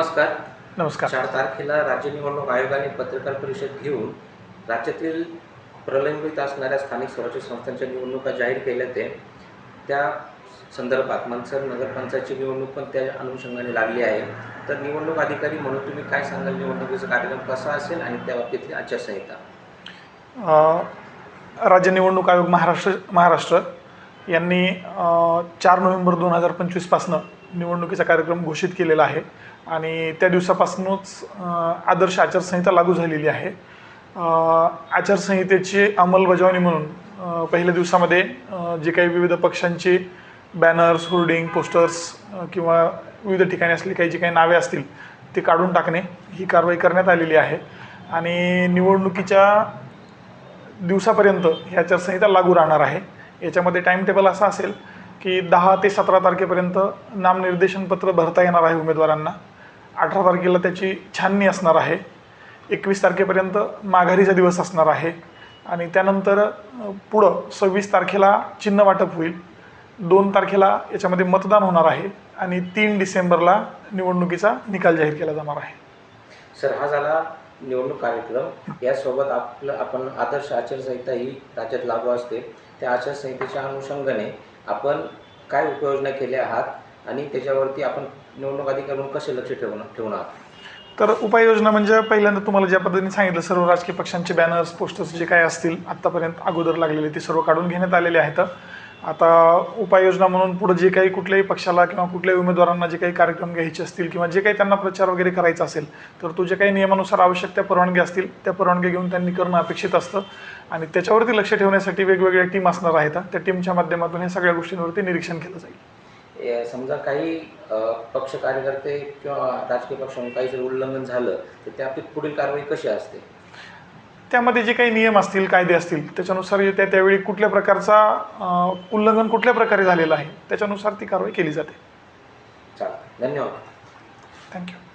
नमस्कार. नमस्कार. चार तारखेला राज्य निवडणूक आयोगाने पत्रकार परिषद घेऊन राज्यातील प्रलंबित असणाऱ्या स्थानिक स्वराज्य संस्थांच्या निवडणुका जाहीर केल्या ते. त्या संदर्भात मनसर नगरपंचायतची निवडणूक पण त्या अनुषंगाने लागली आहे. तर निवडणूक अधिकारी म्हणून तुम्ही काय सांगाल? निवडणुकीचा कार्यक्रम कसा असेल आणि त्या बाबतीतली आचारसंहिता? राज्य निवडणूक आयोग महाराष्ट्र महाराष्ट्र यांनी चार नोव्हेंबर दोन हजार पंचवीसपासनं निवडणुकीचा कार्यक्रम घोषित केलेला आहे. आणि त्या दिवसापासूनच आदर्श आचारसंहिता लागू झालेली आहे. आचारसंहितेची अंमलबजावणी म्हणून पहिल्या दिवसामध्ये जे काही विविध पक्षांची बॅनर्स होर्डिंग पोस्टर्स किंवा विविध ठिकाणी असलेली काही जी काही नावे असतील ती काढून टाकणे ही कारवाई करण्यात आलेली आहे. आणि निवडणुकीच्या दिवसापर्यंत ही आचारसंहिता लागू राहणार आहे. याच्यामध्ये टाईम टेबल असा असेल की दहा ते सतरा तारखेपर्यंत नामनिर्देशनपत्र भरता येणार आहे उमेदवारांना. अठरा तारखेला त्याची छाननी असणार आहे. एकवीस तारखेपर्यंत माघारीचा दिवस असणार आहे. आणि त्यानंतर पुढं सव्वीस तारखेला चिन्ह वाटप होईल. दोन तारखेला याच्यामध्ये मतदान होणार आहे. आणि तीन डिसेंबरला निवडणुकीचा निकाल जाहीर केला जाणार आहे. सर हा झाला निवडणूक कार्यक्रम. यासोबत आपलं आपण आदर्श आचारसंहिता ही राज्यात लागू असते. त्या आचारसंहितेच्या अनुषंगाने आपण काय उपाययोजना केल्या आहात आणि त्याच्यावरती आपण निवडणूक अधिकारी म्हणून कसे लक्ष ठेवून ठेवून आहात तर उपाययोजना म्हणजे पहिल्यांदा तुम्हाला ज्या पद्धतीने सांगितलं सर्व राजकीय पक्षांचे बॅनर्स पोस्टर्स जे काय असतील आत्तापर्यंत अगोदर लागलेले ते सर्व काढून घेण्यात आलेले आहेत. आता उपाययोजना म्हणून पुढे जे काही कुठल्याही पक्षाला किंवा कुठल्याही उमेदवारांना जे काही कार्यक्रम घ्यायचे असतील किंवा जे काही त्यांना प्रचार वगैरे करायचा असेल तर तो जे काही नियमानुसार आवश्यक त्या परवानगी असतील त्या परवानगी घेऊन त्यांनी करणं अपेक्षित असतं. आणि त्याच्यावरती लक्ष ठेवण्यासाठी वेगवेगळ्या टीम असणार आहेत त्या टीमच्या माध्यमातून ह्या सगळ्या गोष्टींवरती निरीक्षण केलं जाईल. समजा काही पक्ष कार्यकर्ते किंवा राजकीय पक्षांनी काही जर उल्लंघन झालं तर त्या पुढील कारवाई कशी असते? त्यामध्ये जे काही नियम असतील कायदे असतील त्याच्यानुसार त्या त्यावेळी कुठल्या प्रकारचा उल्लंघन कुठल्या प्रकारे झालेलं आहे त्याच्यानुसार ती कारवाई केली जाते. धन्यवाद. थँक्यू